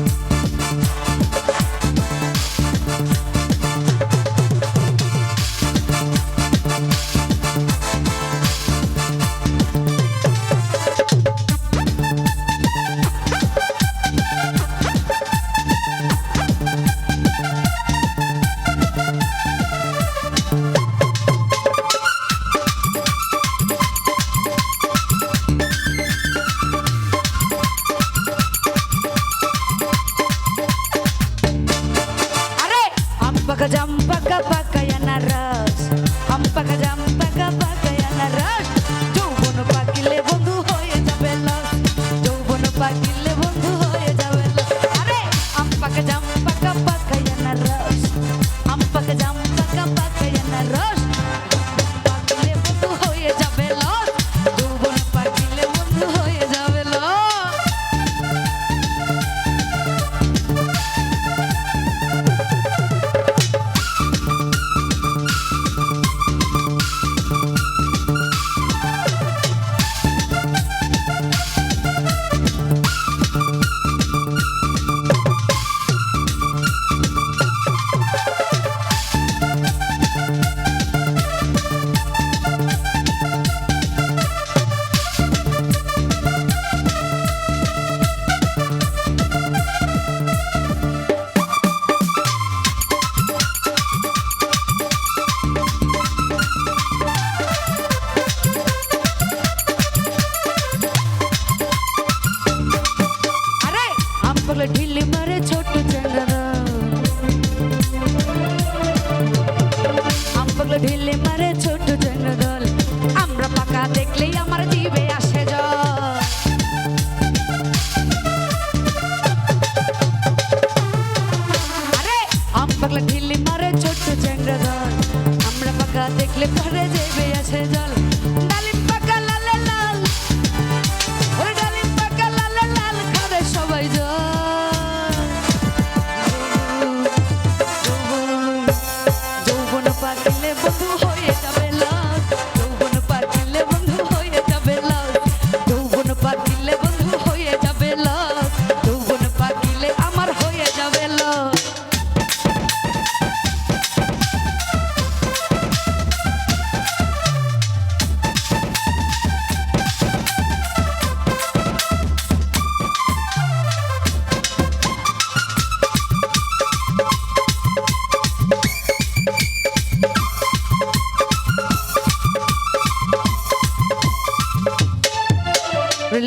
Bye. Jagadam আমপাগলা ঢিলি মারে ছোট চন্দ্রা আমপাগলা ঢিলি মারে ছোট চন্দ্রদল আমরা পাকা দেখলেই আমার জিবে আসে জল। আরে আমপাগলা ঢিলি মারে ছোট চন্দ্রদল আমরা পাকা দেখলে ঘরে জিবে আসে জল। ডালিম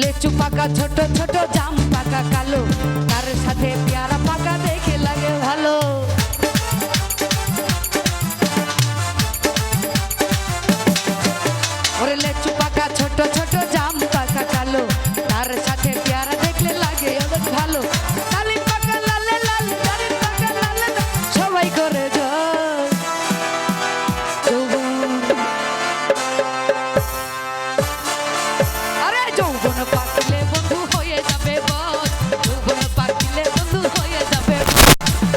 লেচু পাকা ছোট ছোট, জাম পাকা, কালো। তার সাথে পেয়ারা পাকা দেখে লাগে ভালো। ওরে লেচু পাকা ছোট ছোট, জাম পাকা, কালো। তার সাথে পেয়ারা দেখলে লাগে ভালো। যৌবন পাকিলে বন্ধু হয়ে যাবে বল যৌবন পাকিলে বন্ধু হয়ে যাবে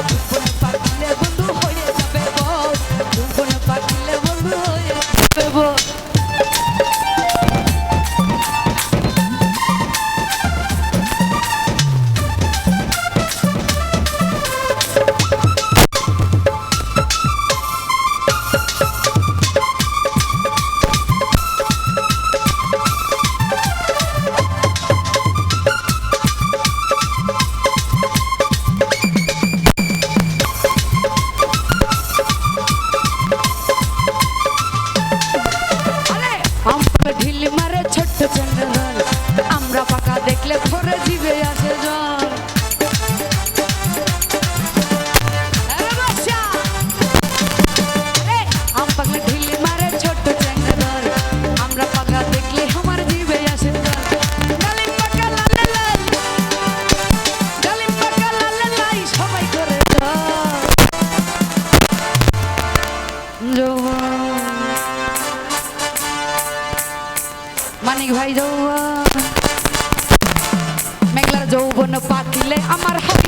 যৌবন পাকিলে বন্ধু হয়ে যাবে পাকিলে মানিক ভাই যৌবন মেঘলার যৌবন পাকিলে আমার হবে